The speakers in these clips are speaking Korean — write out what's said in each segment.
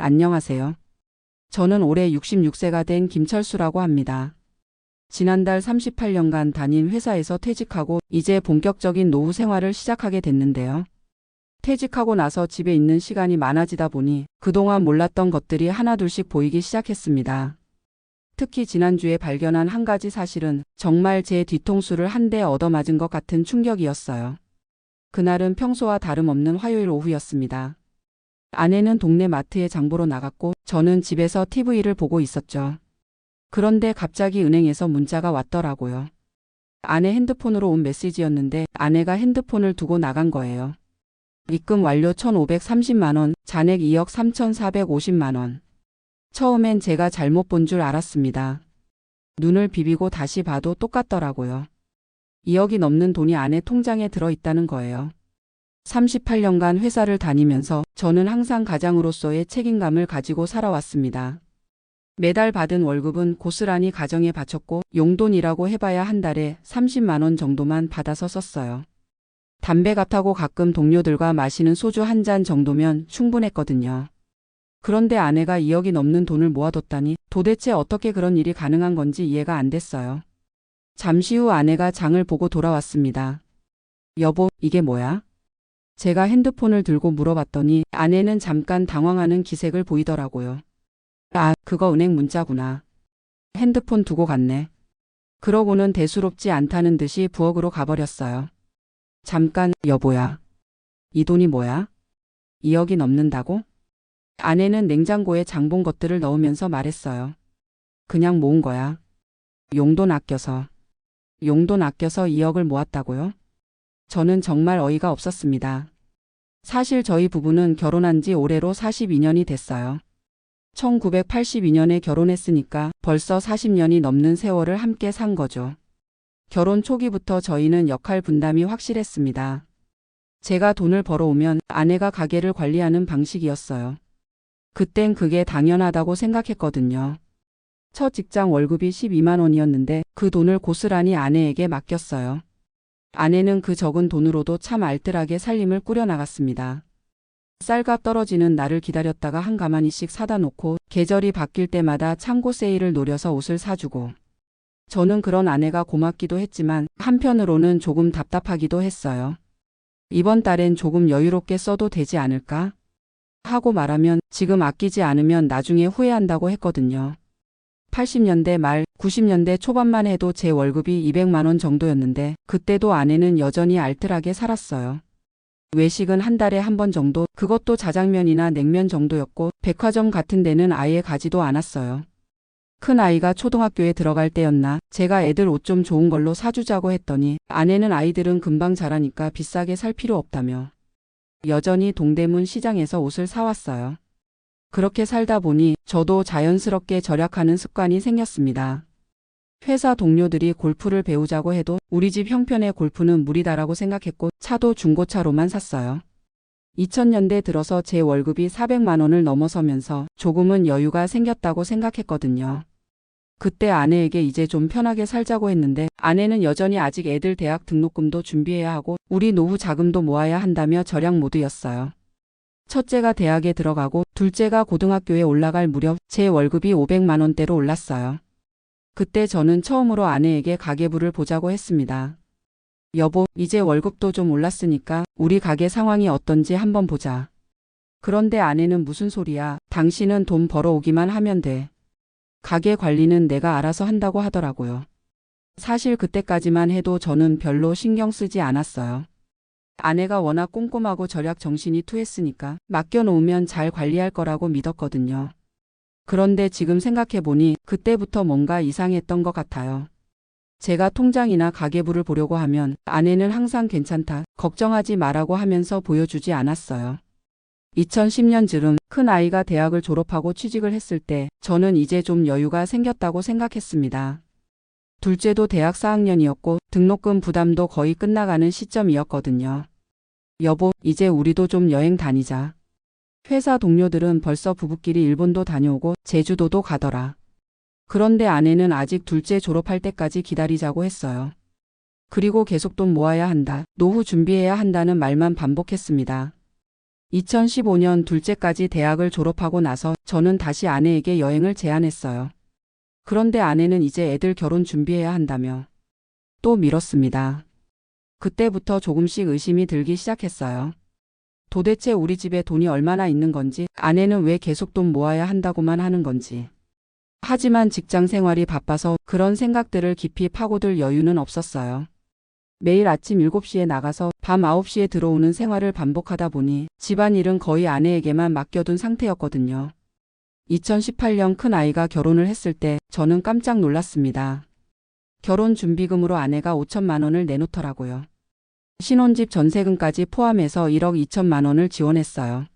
안녕하세요. 저는 올해 66세가 된 김철수라고 합니다. 지난달 38년간 다닌 회사에서 퇴직하고 이제 본격적인 노후 생활을 시작하게 됐는데요. 퇴직하고 나서 집에 있는 시간이 많아지다 보니 그동안 몰랐던 것들이 하나둘씩 보이기 시작했습니다. 특히 지난주에 발견한 한 가지 사실은 정말 제 뒤통수를 한 대 얻어맞은 것 같은 충격이었어요. 그날은 평소와 다름없는 화요일 오후였습니다. 아내는 동네 마트에 장보러 나갔고 저는 집에서 TV를 보고 있었죠. 그런데 갑자기 은행에서 문자가 왔더라고요. 아내 핸드폰으로 온 메시지였는데 아내가 핸드폰을 두고 나간 거예요. 입금 완료 1,530만원, 잔액 2억 3,450만원. 처음엔 제가 잘못 본 줄 알았습니다. 눈을 비비고 다시 봐도 똑같더라고요. 2억이 넘는 돈이 아내 통장에 들어있다는 거예요. 38년간 회사를 다니면서 저는 항상 가장으로서의 책임감을 가지고 살아왔습니다. 매달 받은 월급은 고스란히 가정에 바쳤고 용돈이라고 해봐야 한 달에 30만 원 정도만 받아서 썼어요. 담배 값하고 가끔 동료들과 마시는 소주 한 잔 정도면 충분했거든요. 그런데 아내가 2억이 넘는 돈을 모아뒀다니 도대체 어떻게 그런 일이 가능한 건지 이해가 안 됐어요. 잠시 후 아내가 장을 보고 돌아왔습니다. 여보, 이게 뭐야? 제가 핸드폰을 들고 물어봤더니 아내는 잠깐 당황하는 기색을 보이더라고요. 아, 그거 은행 문자구나. 핸드폰 두고 갔네. 그러고는 대수롭지 않다는 듯이 부엌으로 가버렸어요. 잠깐, 여보야. 이 돈이 뭐야? 2억이 넘는다고? 아내는 냉장고에 장본 것들을 넣으면서 말했어요. 그냥 모은 거야. 용돈 아껴서. 용돈 아껴서 2억을 모았다고요? 저는 정말 어이가 없었습니다. 사실 저희 부부는 결혼한 지 올해로 42년이 됐어요. 1982년에 결혼했으니까 벌써 40년이 넘는 세월을 함께 산 거죠. 결혼 초기부터 저희는 역할 분담이 확실했습니다. 제가 돈을 벌어오면 아내가 가게를 관리하는 방식이었어요. 그땐 그게 당연하다고 생각했거든요. 첫 직장 월급이 12만 원이었는데 그 돈을 고스란히 아내에게 맡겼어요. 아내는 그 적은 돈으로도 참 알뜰하게 살림을 꾸려나갔습니다. 쌀값 떨어지는 날을 기다렸다가 한 가마니씩 사다 놓고 계절이 바뀔 때마다 창고 세일을 노려서 옷을 사주고 저는 그런 아내가 고맙기도 했지만 한편으로는 조금 답답하기도 했어요. 이번 달엔 조금 여유롭게 써도 되지 않을까? 하고 말하면 지금 아끼지 않으면 나중에 후회한다고 했거든요. 80년대 말 90년대 초반만 해도 제 월급이 200만 원 정도였는데 그때도 아내는 여전히 알뜰하게 살았어요. 외식은 한 달에 한 번 정도, 그것도 자장면이나 냉면 정도였고 백화점 같은 데는 아예 가지도 않았어요. 큰 아이가 초등학교에 들어갈 때였나 제가 애들 옷 좀 좋은 걸로 사주자고 했더니 아내는 아이들은 금방 자라니까 비싸게 살 필요 없다며 여전히 동대문 시장에서 옷을 사왔어요. 그렇게 살다 보니 저도 자연스럽게 절약하는 습관이 생겼습니다. 회사 동료들이 골프를 배우자고 해도 우리 집 형편의 골프는 무리다라고 생각했고 차도 중고차로만 샀어요. 2000년대 들어서 제 월급이 400만 원을 넘어서면서 조금은 여유가 생겼다고 생각했거든요. 그때 아내에게 이제 좀 편하게 살자고 했는데 아내는 여전히 아직 애들 대학 등록금도 준비해야 하고 우리 노후 자금도 모아야 한다며 절약 모드였어요. 첫째가 대학에 들어가고 둘째가 고등학교에 올라갈 무렵 제 월급이 500만 원대로 올랐어요. 그때 저는 처음으로 아내에게 가계부를 보자고 했습니다. 여보, 이제 월급도 좀 올랐으니까 우리 가게 상황이 어떤지 한번 보자. 그런데 아내는 무슨 소리야. 당신은 돈 벌어오기만 하면 돼. 가게 관리는 내가 알아서 한다고 하더라고요. 사실 그때까지만 해도 저는 별로 신경 쓰지 않았어요. 아내가 워낙 꼼꼼하고 절약 정신이 투했으니까 맡겨놓으면 잘 관리할 거라고 믿었거든요. 그런데 지금 생각해보니 그때부터 뭔가 이상했던 것 같아요. 제가 통장이나 가계부를 보려고 하면 아내는 항상 괜찮다, 걱정하지 마라고 하면서 보여주지 않았어요. 2010년 즈음 큰 아이가 대학을 졸업하고 취직을 했을 때 저는 이제 좀 여유가 생겼다고 생각했습니다. 둘째도 대학 4학년이었고 등록금 부담도 거의 끝나가는 시점이었거든요. 여보, 이제 우리도 좀 여행 다니자. 회사 동료들은 벌써 부부끼리 일본도 다녀오고 제주도도 가더라. 그런데 아내는 아직 둘째 졸업할 때까지 기다리자고 했어요. 그리고 계속 돈 모아야 한다, 노후 준비해야 한다는 말만 반복했습니다. 2015년 둘째까지 대학을 졸업하고 나서 저는 다시 아내에게 여행을 제안했어요. 그런데 아내는 이제 애들 결혼 준비해야 한다며 또 미뤘습니다. 그때부터 조금씩 의심이 들기 시작했어요. 도대체 우리 집에 돈이 얼마나 있는 건지, 아내는 왜 계속 돈 모아야 한다고만 하는 건지. 하지만 직장 생활이 바빠서 그런 생각들을 깊이 파고들 여유는 없었어요. 매일 아침 7시에 나가서 밤 9시에 들어오는 생활을 반복하다 보니 집안일은 거의 아내에게만 맡겨둔 상태였거든요. 2018년 큰 아이가 결혼을 했을 때 저는 깜짝 놀랐습니다. 결혼 준비금으로 아내가 5천만 원을 내놓더라고요. 신혼집 전세금까지 포함해서 1억 2천만 원을 지원했어요.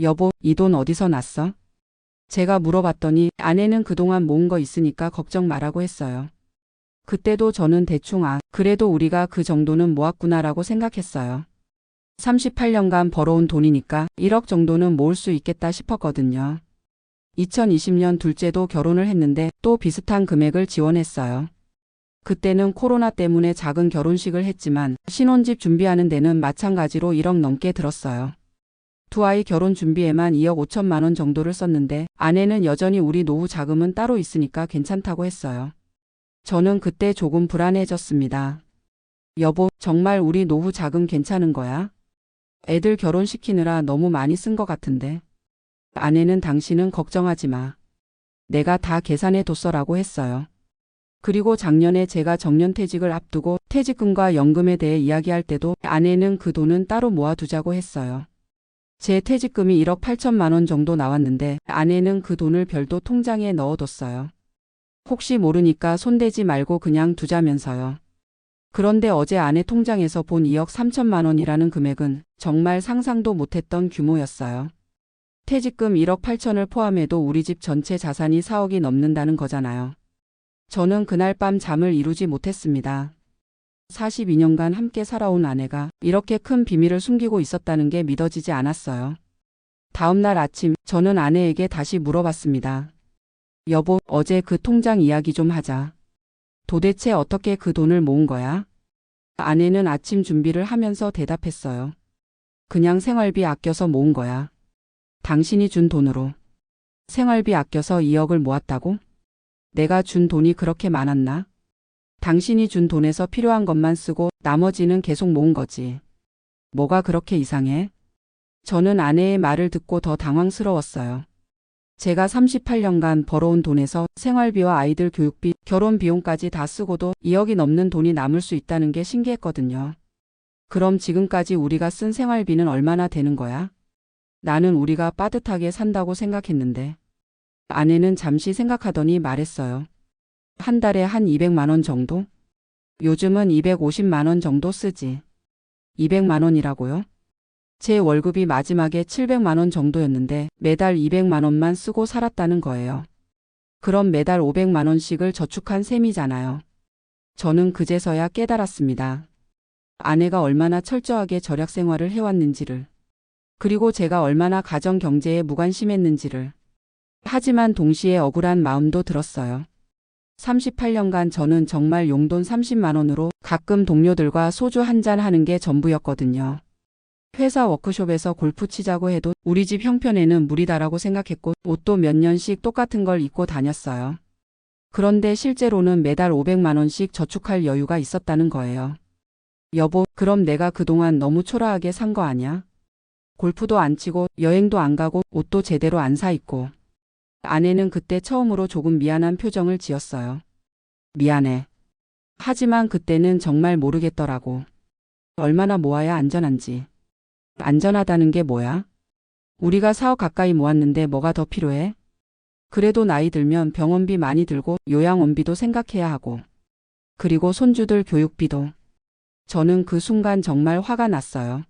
여보, 이 돈 어디서 났어? 제가 물어봤더니 아내는 그동안 모은 거 있으니까 걱정 말라고 했어요. 그때도 저는 대충 아, 그래도 우리가 그 정도는 모았구나라고 생각했어요. 38년간 벌어온 돈이니까 1억 정도는 모을 수 있겠다 싶었거든요. 2020년 둘째도 결혼을 했는데 또 비슷한 금액을 지원했어요. 그때는 코로나 때문에 작은 결혼식을 했지만 신혼집 준비하는 데는 마찬가지로 1억 넘게 들었어요. 두 아이 결혼 준비에만 2억 5천만 원 정도를 썼는데 아내는 여전히 우리 노후 자금은 따로 있으니까 괜찮다고 했어요. 저는 그때 조금 불안해졌습니다. 여보, 정말 우리 노후 자금 괜찮은 거야? 애들 결혼시키느라 너무 많이 쓴 것 같은데. 아내는 당신은 걱정하지 마. 내가 다 계산해 뒀어라고 했어요. 그리고 작년에 제가 정년퇴직을 앞두고 퇴직금과 연금에 대해 이야기할 때도 아내는 그 돈은 따로 모아두자고 했어요. 제 퇴직금이 1억 8천만 원 정도 나왔는데 아내는 그 돈을 별도 통장에 넣어뒀어요. 혹시 모르니까 손대지 말고 그냥 두자면서요. 그런데 어제 아내 통장에서 본 2억 3천만 원이라는 금액은 정말 상상도 못했던 규모였어요. 퇴직금 1억 8천을 포함해도 우리 집 전체 자산이 4억이 넘는다는 거잖아요. 저는 그날 밤 잠을 이루지 못했습니다. 42년간 함께 살아온 아내가 이렇게 큰 비밀을 숨기고 있었다는 게 믿어지지 않았어요. 다음 날 아침 저는 아내에게 다시 물어봤습니다. 여보, 어제 그 통장 이야기 좀 하자. 도대체 어떻게 그 돈을 모은 거야? 아내는 아침 준비를 하면서 대답했어요. 그냥 생활비 아껴서 모은 거야. 당신이 준 돈으로. 생활비 아껴서 2억을 모았다고? 내가 준 돈이 그렇게 많았나? 당신이 준 돈에서 필요한 것만 쓰고 나머지는 계속 모은 거지. 뭐가 그렇게 이상해? 저는 아내의 말을 듣고 더 당황스러웠어요. 제가 38년간 벌어온 돈에서 생활비와 아이들 교육비, 결혼 비용까지 다 쓰고도 2억이 넘는 돈이 남을 수 있다는 게 신기했거든요. 그럼 지금까지 우리가 쓴 생활비는 얼마나 되는 거야? 나는 우리가 빠듯하게 산다고 생각했는데. 아내는 잠시 생각하더니 말했어요. 한 달에 한 200만 원 정도? 요즘은 250만 원 정도 쓰지. 200만 원이라고요? 제 월급이 마지막에 700만 원 정도였는데 매달 200만 원만 쓰고 살았다는 거예요. 그럼 매달 500만 원씩을 저축한 셈이잖아요. 저는 그제서야 깨달았습니다. 아내가 얼마나 철저하게 절약 생활을 해왔는지를. 그리고 제가 얼마나 가정 경제에 무관심했는지를. 하지만 동시에 억울한 마음도 들었어요. 38년간 저는 정말 용돈 30만 원으로 가끔 동료들과 소주 한 잔 하는 게 전부였거든요. 회사 워크숍에서 골프 치자고 해도 우리 집 형편에는 무리다라고 생각했고 옷도 몇 년씩 똑같은 걸 입고 다녔어요. 그런데 실제로는 매달 500만 원씩 저축할 여유가 있었다는 거예요. 여보, 그럼 내가 그동안 너무 초라하게 산 거 아냐? 골프도 안 치고 여행도 안 가고 옷도 제대로 안 사 입고. 아내는 그때 처음으로 조금 미안한 표정을 지었어요. 미안해. 하지만 그때는 정말 모르겠더라고. 얼마나 모아야 안전한지. 안전하다는 게 뭐야? 우리가 4억 가까이 모았는데 뭐가 더 필요해? 그래도 나이 들면 병원비 많이 들고 요양원비도 생각해야 하고. 그리고 손주들 교육비도. 저는 그 순간 정말 화가 났어요.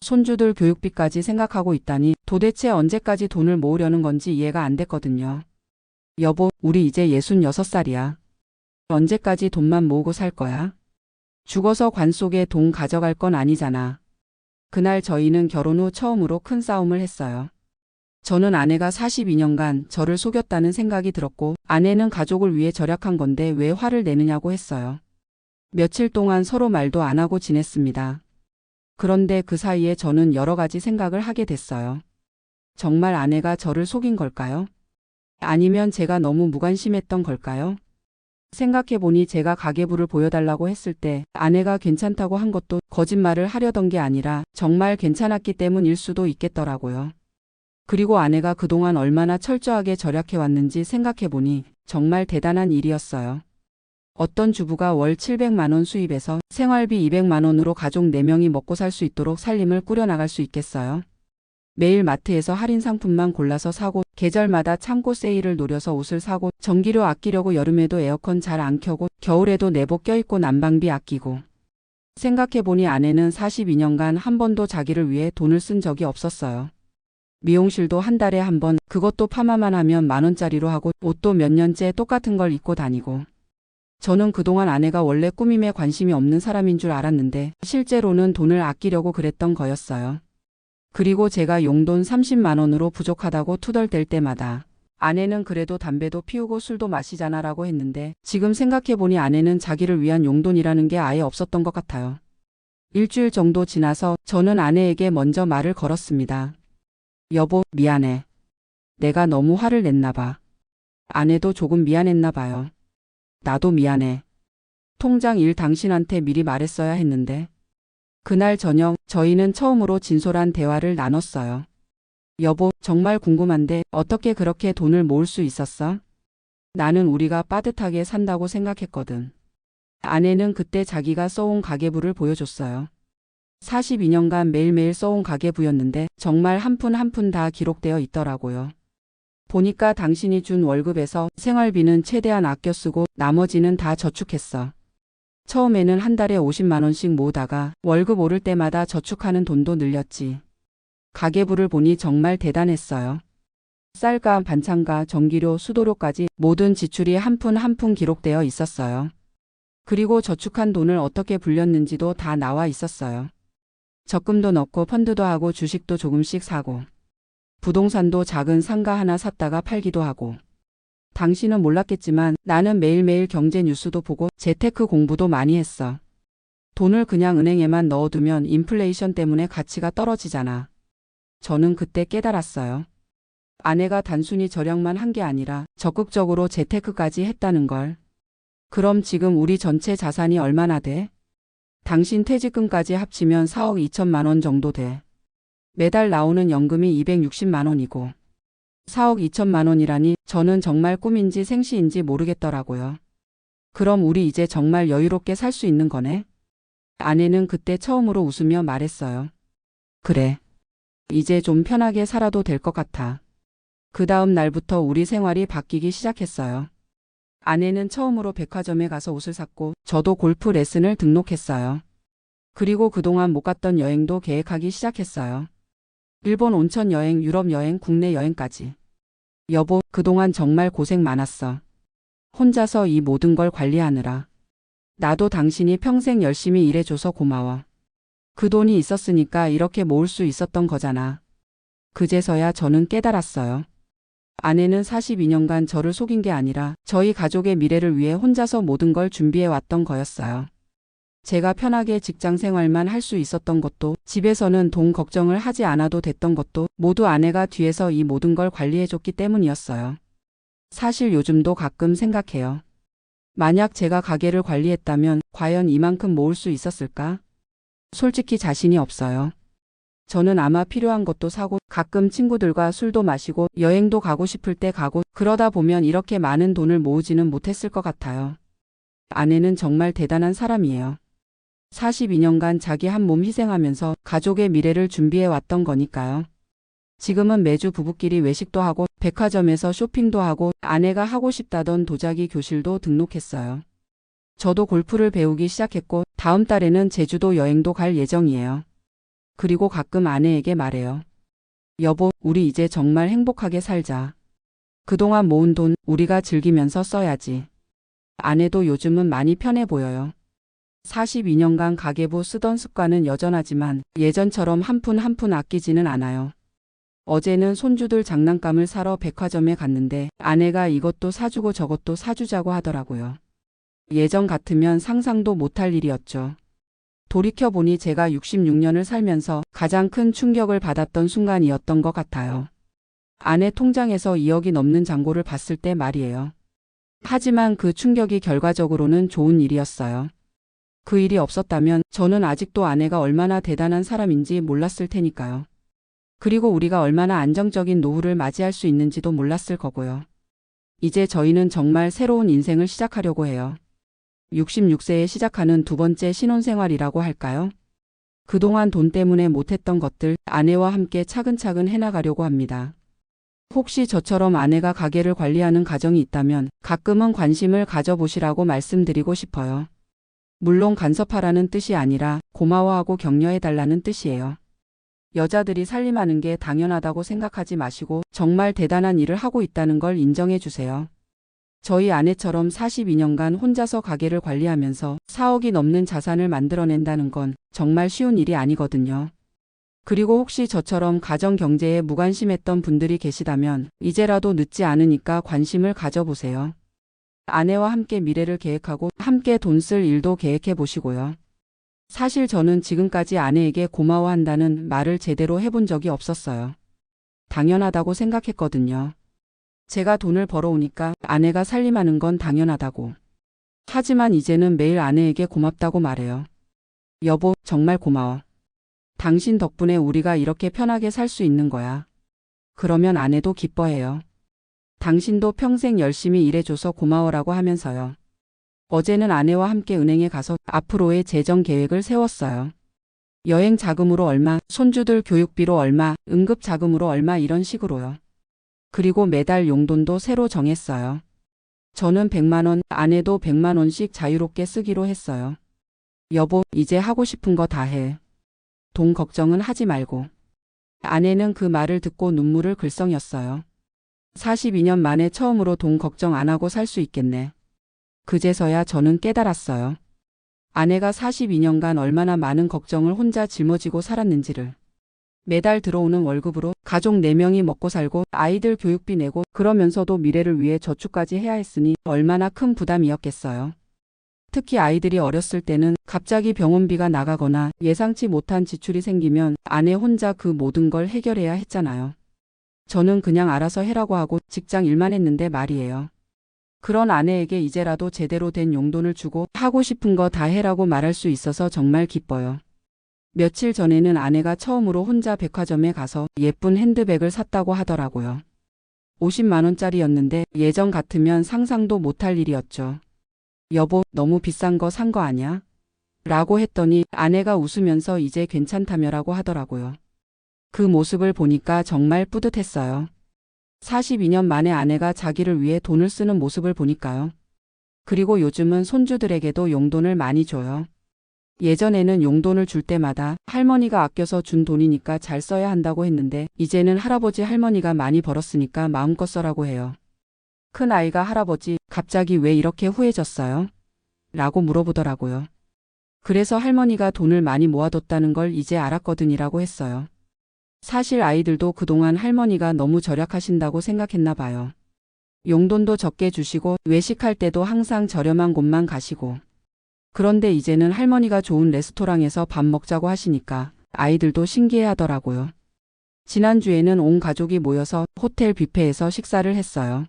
손주들 교육비까지 생각하고 있다니 도대체 언제까지 돈을 모으려는 건지 이해가 안 됐거든요. 여보, 우리 이제 66살이야. 언제까지 돈만 모으고 살 거야? 죽어서 관 속에 돈 가져갈 건 아니잖아. 그날 저희는 결혼 후 처음으로 큰 싸움을 했어요. 저는 아내가 42년간 저를 속였다는 생각이 들었고 아내는 가족을 위해 절약한 건데 왜 화를 내느냐고 했어요. 며칠 동안 서로 말도 안 하고 지냈습니다. 그런데 그 사이에 저는 여러 가지 생각을 하게 됐어요. 정말 아내가 저를 속인 걸까요? 아니면 제가 너무 무관심했던 걸까요? 생각해보니 제가 가계부를 보여달라고 했을 때 아내가 괜찮다고 한 것도 거짓말을 하려던 게 아니라 정말 괜찮았기 때문일 수도 있겠더라고요. 그리고 아내가 그동안 얼마나 철저하게 절약해왔는지 생각해보니 정말 대단한 일이었어요. 어떤 주부가 월 700만 원 수입해서 생활비 200만 원으로 가족 4명이 먹고 살 수 있도록 살림을 꾸려나갈 수 있겠어요? 매일 마트에서 할인 상품만 골라서 사고 계절마다 창고 세일을 노려서 옷을 사고 전기료 아끼려고 여름에도 에어컨 잘 안 켜고 겨울에도 내복 껴입고 난방비 아끼고 생각해보니 아내는 42년간 한 번도 자기를 위해 돈을 쓴 적이 없었어요. 미용실도 한 달에 한 번, 그것도 파마만 하면 만 원짜리로 하고 옷도 몇 년째 똑같은 걸 입고 다니고. 저는 그동안 아내가 원래 꾸밈에 관심이 없는 사람인 줄 알았는데 실제로는 돈을 아끼려고 그랬던 거였어요. 그리고 제가 용돈 30만 원으로 부족하다고 투덜댈 때마다 아내는 그래도 담배도 피우고 술도 마시잖아 라고 했는데 지금 생각해보니 아내는 자기를 위한 용돈이라는 게 아예 없었던 것 같아요. 일주일 정도 지나서 저는 아내에게 먼저 말을 걸었습니다. 여보, 미안해. 내가 너무 화를 냈나 봐. 아내도 조금 미안했나 봐요. 나도 미안해. 통장 일 당신한테 미리 말했어야 했는데. 그날 저녁 저희는 처음으로 진솔한 대화를 나눴어요. 여보, 정말 궁금한데 어떻게 그렇게 돈을 모을 수 있었어? 나는 우리가 빠듯하게 산다고 생각했거든. 아내는 그때 자기가 써온 가계부를 보여줬어요. 42년간 매일매일 써온 가계부였는데 정말 한 푼 한 푼 다 기록되어 있더라고요. 보니까 당신이 준 월급에서 생활비는 최대한 아껴 쓰고 나머지는 다 저축했어. 처음에는 한 달에 50만 원씩 모으다가 월급 오를 때마다 저축하는 돈도 늘렸지. 가계부를 보니 정말 대단했어요. 쌀과 반찬과 전기료, 수도료까지 모든 지출이 한 푼 한 푼 기록되어 있었어요. 그리고 저축한 돈을 어떻게 불렸는지도 다 나와 있었어요. 적금도 넣고 펀드도 하고 주식도 조금씩 사고 부동산도 작은 상가 하나 샀다가 팔기도 하고 당신은 몰랐겠지만 나는 매일매일 경제 뉴스도 보고 재테크 공부도 많이 했어. 돈을 그냥 은행에만 넣어두면 인플레이션 때문에 가치가 떨어지잖아. 저는 그때 깨달았어요. 아내가 단순히 절약만 한 게 아니라 적극적으로 재테크까지 했다는 걸. 그럼 지금 우리 전체 자산이 얼마나 돼? 당신 퇴직금까지 합치면 4억 2천만 원 정도 돼. 매달 나오는 연금이 260만 원이고 4억 2천만 원이라니 저는 정말 꿈인지 생시인지 모르겠더라고요. 그럼 우리 이제 정말 여유롭게 살 수 있는 거네? 아내는 그때 처음으로 웃으며 말했어요. 그래. 이제 좀 편하게 살아도 될 것 같아. 그 다음 날부터 우리 생활이 바뀌기 시작했어요. 아내는 처음으로 백화점에 가서 옷을 샀고 저도 골프 레슨을 등록했어요. 그리고 그동안 못 갔던 여행도 계획하기 시작했어요. 일본 온천 여행, 유럽 여행, 국내 여행까지. 여보, 그동안 정말 고생 많았어. 혼자서 이 모든 걸 관리하느라. 나도 당신이 평생 열심히 일해줘서 고마워. 그 돈이 있었으니까 이렇게 모을 수 있었던 거잖아. 그제서야 저는 깨달았어요. 아내는 42년간 저를 속인 게 아니라 저희 가족의 미래를 위해 혼자서 모든 걸 준비해 왔던 거였어요. 제가 편하게 직장 생활만 할 수 있었던 것도 집에서는 돈 걱정을 하지 않아도 됐던 것도 모두 아내가 뒤에서 이 모든 걸 관리해 줬기 때문이었어요. 사실 요즘도 가끔 생각해요. 만약 제가 가게를 관리했다면 과연 이만큼 모을 수 있었을까? 솔직히 자신이 없어요. 저는 아마 필요한 것도 사고 가끔 친구들과 술도 마시고 여행도 가고 싶을 때 가고 그러다 보면 이렇게 많은 돈을 모으지는 못했을 것 같아요. 아내는 정말 대단한 사람이에요. 42년간 자기 한 몸 희생하면서 가족의 미래를 준비해 왔던 거니까요. 지금은 매주 부부끼리 외식도 하고 백화점에서 쇼핑도 하고 아내가 하고 싶다던 도자기 교실도 등록했어요. 저도 골프를 배우기 시작했고 다음 달에는 제주도 여행도 갈 예정이에요. 그리고 가끔 아내에게 말해요. 여보, 우리 이제 정말 행복하게 살자. 그동안 모은 돈 우리가 즐기면서 써야지. 아내도 요즘은 많이 편해 보여요. 42년간 가계부 쓰던 습관은 여전하지만 예전처럼 한 푼 한 푼 아끼지는 않아요. 어제는 손주들 장난감을 사러 백화점에 갔는데 아내가 이것도 사주고 저것도 사주자고 하더라고요. 예전 같으면 상상도 못할 일이었죠. 돌이켜보니 제가 66년을 살면서 가장 큰 충격을 받았던 순간이었던 것 같아요. 아내 통장에서 2억이 넘는 잔고를 봤을 때 말이에요. 하지만 그 충격이 결과적으로는 좋은 일이었어요. 그 일이 없었다면 저는 아직도 아내가 얼마나 대단한 사람인지 몰랐을 테니까요. 그리고 우리가 얼마나 안정적인 노후를 맞이할 수 있는지도 몰랐을 거고요. 이제 저희는 정말 새로운 인생을 시작하려고 해요. 66세에 시작하는 두 번째 신혼생활이라고 할까요? 그동안 돈 때문에 못했던 것들 아내와 함께 차근차근 해나가려고 합니다. 혹시 저처럼 아내가 가게를 관리하는 가정이 있다면 가끔은 관심을 가져보시라고 말씀드리고 싶어요. 물론 간섭하라는 뜻이 아니라 고마워하고 격려해달라는 뜻이에요. 여자들이 살림하는 게 당연하다고 생각하지 마시고 정말 대단한 일을 하고 있다는 걸 인정해 주세요. 저희 아내처럼 42년간 혼자서 가게를 관리하면서 4억이 넘는 자산을 만들어낸다는 건 정말 쉬운 일이 아니거든요. 그리고 혹시 저처럼 가정 경제에 무관심했던 분들이 계시다면 이제라도 늦지 않으니까 관심을 가져보세요. 아내와 함께 미래를 계획하고 함께 돈 쓸 일도 계획해 보시고요. 사실 저는 지금까지 아내에게 고마워한다는 말을 제대로 해본 적이 없었어요. 당연하다고 생각했거든요. 제가 돈을 벌어오니까 아내가 살림하는 건 당연하다고. 하지만 이제는 매일 아내에게 고맙다고 말해요. 여보, 정말 고마워. 당신 덕분에 우리가 이렇게 편하게 살 수 있는 거야. 그러면 아내도 기뻐해요. 당신도 평생 열심히 일해줘서 고마워라고 하면서요. 어제는 아내와 함께 은행에 가서 앞으로의 재정 계획을 세웠어요. 여행 자금으로 얼마, 손주들 교육비로 얼마, 응급 자금으로 얼마 이런 식으로요. 그리고 매달 용돈도 새로 정했어요. 저는 100만원, 아내도 100만원씩 자유롭게 쓰기로 했어요. 여보, 이제 하고 싶은 거 다 해. 돈 걱정은 하지 말고. 아내는 그 말을 듣고 눈물을 글썽였어요. 42년 만에 처음으로 돈 걱정 안 하고 살 수 있겠네. 그제서야 저는 깨달았어요. 아내가 42년간 얼마나 많은 걱정을 혼자 짊어지고 살았는지를. 매달 들어오는 월급으로 가족 4명이 먹고 살고 아이들 교육비 내고 그러면서도 미래를 위해 저축까지 해야 했으니 얼마나 큰 부담이었겠어요. 특히 아이들이 어렸을 때는 갑자기 병원비가 나가거나 예상치 못한 지출이 생기면 아내 혼자 그 모든 걸 해결해야 했잖아요. 저는 그냥 알아서 해라고 하고 직장 일만 했는데 말이에요. 그런 아내에게 이제라도 제대로 된 용돈을 주고 하고 싶은 거 다 해라고 말할 수 있어서 정말 기뻐요. 며칠 전에는 아내가 처음으로 혼자 백화점에 가서 예쁜 핸드백을 샀다고 하더라고요. 50만원짜리였는데 예전 같으면 상상도 못할 일이었죠. 여보, 너무 비싼 거 산거 아냐? 라고 했더니 아내가 웃으면서 이제 괜찮다며라고 하더라고요. 그 모습을 보니까 정말 뿌듯했어요. 42년 만에 아내가 자기를 위해 돈을 쓰는 모습을 보니까요. 그리고 요즘은 손주들에게도 용돈을 많이 줘요. 예전에는 용돈을 줄 때마다 할머니가 아껴서 준 돈이니까 잘 써야 한다고 했는데 이제는 할아버지 할머니가 많이 벌었으니까 마음껏 써라고 해요. 큰 아이가 할아버지 갑자기 왜 이렇게 후해졌어요? 라고 물어보더라고요. 그래서 할머니가 돈을 많이 모아뒀다는 걸 이제 알았거든이라고 했어요. 사실 아이들도 그동안 할머니가 너무 절약하신다고 생각했나 봐요. 용돈도 적게 주시고 외식할 때도 항상 저렴한 곳만 가시고. 그런데 이제는 할머니가 좋은 레스토랑에서 밥 먹자고 하시니까 아이들도 신기해 하더라고요. 지난주에는 온 가족이 모여서 호텔 뷔페에서 식사를 했어요.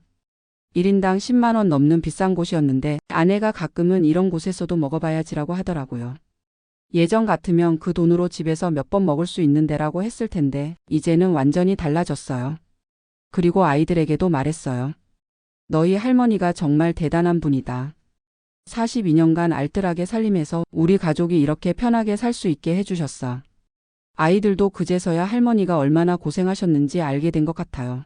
1인당 10만원 넘는 비싼 곳이었는데 아내가 가끔은 이런 곳에서도 먹어봐야지라고 하더라고요. 예전 같으면 그 돈으로 집에서 몇 번 먹을 수 있는 데라고 했을 텐데 이제는 완전히 달라졌어요. 그리고 아이들에게도 말했어요. 너희 할머니가 정말 대단한 분이다. 42년간 알뜰하게 살림해서 우리 가족이 이렇게 편하게 살 수 있게 해주셨어. 아이들도 그제서야 할머니가 얼마나 고생하셨는지 알게 된 것 같아요.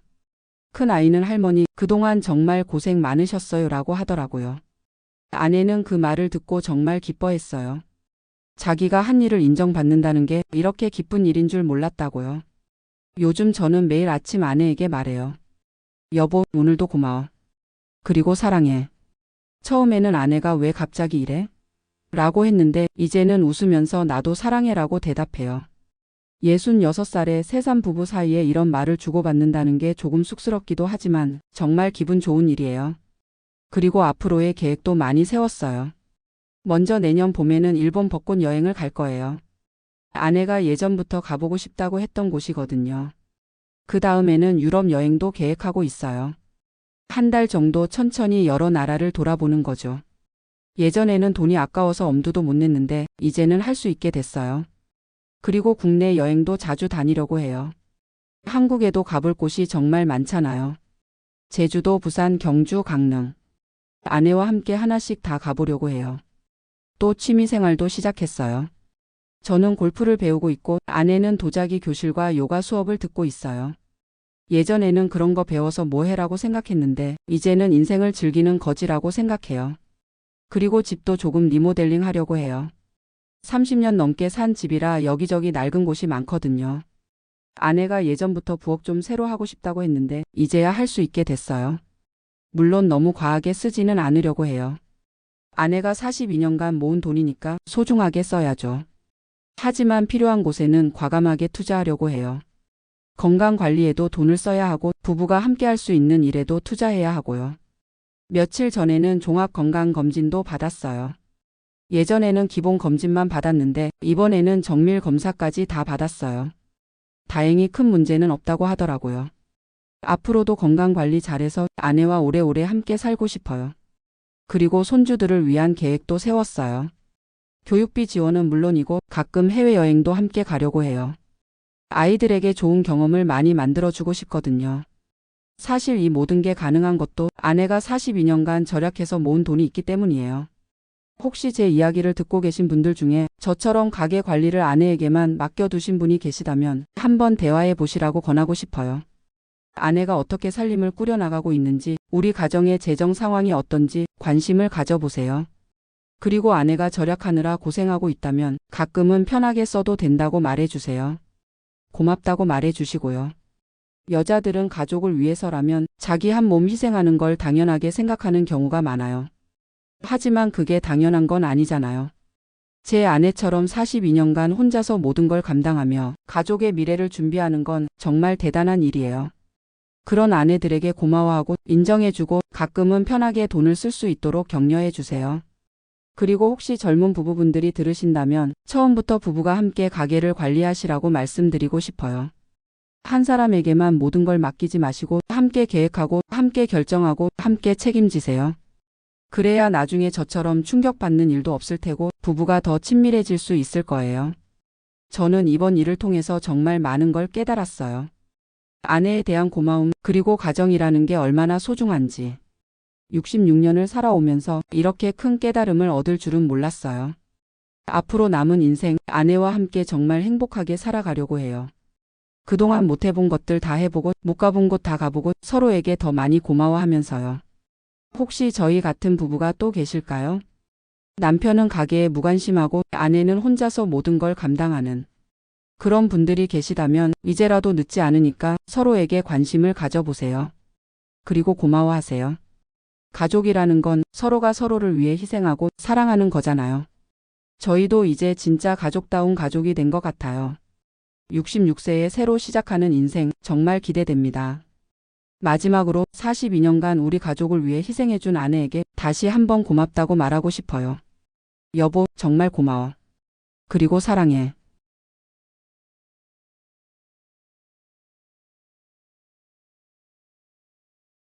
큰 아이는 할머니 그동안 정말 고생 많으셨어요 라고 하더라고요. 아내는 그 말을 듣고 정말 기뻐했어요. 자기가 한 일을 인정받는다는 게 이렇게 기쁜 일인 줄 몰랐다고요. 요즘 저는 매일 아침 아내에게 말해요. 여보, 오늘도 고마워. 그리고 사랑해. 처음에는 아내가 왜 갑자기 이래? 라고 했는데 이제는 웃으면서 나도 사랑해라고 대답해요. 66살의 새삼 부부 사이에 이런 말을 주고받는다는 게 조금 쑥스럽기도 하지만 정말 기분 좋은 일이에요. 그리고 앞으로의 계획도 많이 세웠어요. 먼저 내년 봄에는 일본 벚꽃 여행을 갈 거예요. 아내가 예전부터 가보고 싶다고 했던 곳이거든요. 그 다음에는 유럽 여행도 계획하고 있어요. 한 달 정도 천천히 여러 나라를 돌아보는 거죠. 예전에는 돈이 아까워서 엄두도 못 냈는데 이제는 할 수 있게 됐어요. 그리고 국내 여행도 자주 다니려고 해요. 한국에도 가볼 곳이 정말 많잖아요. 제주도, 부산, 경주, 강릉. 아내와 함께 하나씩 다 가보려고 해요. 또 취미 생활도 시작했어요. 저는 골프를 배우고 있고 아내는 도자기 교실과 요가 수업을 듣고 있어요. 예전에는 그런 거 배워서 뭐 해라고 생각했는데 이제는 인생을 즐기는 거지라고 생각해요. 그리고 집도 조금 리모델링 하려고 해요. 30년 넘게 산 집이라 여기저기 낡은 곳이 많거든요. 아내가 예전부터 부엌 좀 새로 하고 싶다고 했는데 이제야 할 수 있게 됐어요. 물론 너무 과하게 쓰지는 않으려고 해요. 아내가 42년간 모은 돈이니까 소중하게 써야죠. 하지만 필요한 곳에는 과감하게 투자하려고 해요. 건강 관리에도 돈을 써야 하고 부부가 함께 할 수 있는 일에도 투자해야 하고요. 며칠 전에는 종합 건강 검진도 받았어요. 예전에는 기본 검진만 받았는데 이번에는 정밀 검사까지 다 받았어요. 다행히 큰 문제는 없다고 하더라고요. 앞으로도 건강 관리 잘해서 아내와 오래오래 함께 살고 싶어요. 그리고 손주들을 위한 계획도 세웠어요. 교육비 지원은 물론이고 가끔 해외여행도 함께 가려고 해요. 아이들에게 좋은 경험을 많이 만들어주고 싶거든요. 사실 이 모든 게 가능한 것도 아내가 42년간 절약해서 모은 돈이 있기 때문이에요. 혹시 제 이야기를 듣고 계신 분들 중에 저처럼 가게 관리를 아내에게만 맡겨두신 분이 계시다면 한번 대화해 보시라고 권하고 싶어요. 아내가 어떻게 살림을 꾸려나가고 있는지, 우리 가정의 재정 상황이 어떤지 관심을 가져보세요. 그리고 아내가 절약하느라 고생하고 있다면 가끔은 편하게 써도 된다고 말해주세요. 고맙다고 말해주시고요. 여자들은 가족을 위해서라면 자기 한 몸 희생하는 걸 당연하게 생각하는 경우가 많아요. 하지만 그게 당연한 건 아니잖아요. 제 아내처럼 42년간 혼자서 모든 걸 감당하며 가족의 미래를 준비하는 건 정말 대단한 일이에요. 그런 아내들에게 고마워하고 인정해주고 가끔은 편하게 돈을 쓸 수 있도록 격려해주세요. 그리고 혹시 젊은 부부분들이 들으신다면 처음부터 부부가 함께 가게를 관리하시라고 말씀드리고 싶어요. 한 사람에게만 모든 걸 맡기지 마시고 함께 계획하고 함께 결정하고 함께 책임지세요. 그래야 나중에 저처럼 충격받는 일도 없을 테고 부부가 더 친밀해질 수 있을 거예요. 저는 이번 일을 통해서 정말 많은 걸 깨달았어요. 아내에 대한 고마움, 그리고 가정이라는 게 얼마나 소중한지. 66년을 살아오면서 이렇게 큰 깨달음을 얻을 줄은 몰랐어요. 앞으로 남은 인생 아내와 함께 정말 행복하게 살아가려고 해요. 그동안 못 해본 것들 다 해보고 못 가본 곳 다 가보고 서로에게 더 많이 고마워하면서요. 혹시 저희 같은 부부가 또 계실까요? 남편은 가게에 무관심하고 아내는 혼자서 모든 걸 감당하는 그런 분들이 계시다면 이제라도 늦지 않으니까 서로에게 관심을 가져보세요. 그리고 고마워하세요. 가족이라는 건 서로가 서로를 위해 희생하고 사랑하는 거잖아요. 저희도 이제 진짜 가족다운 가족이 된 것 같아요. 66세에 새로 시작하는 인생 정말 기대됩니다. 마지막으로 42년간 우리 가족을 위해 희생해준 아내에게 다시 한번 고맙다고 말하고 싶어요. 여보, 정말 고마워. 그리고 사랑해.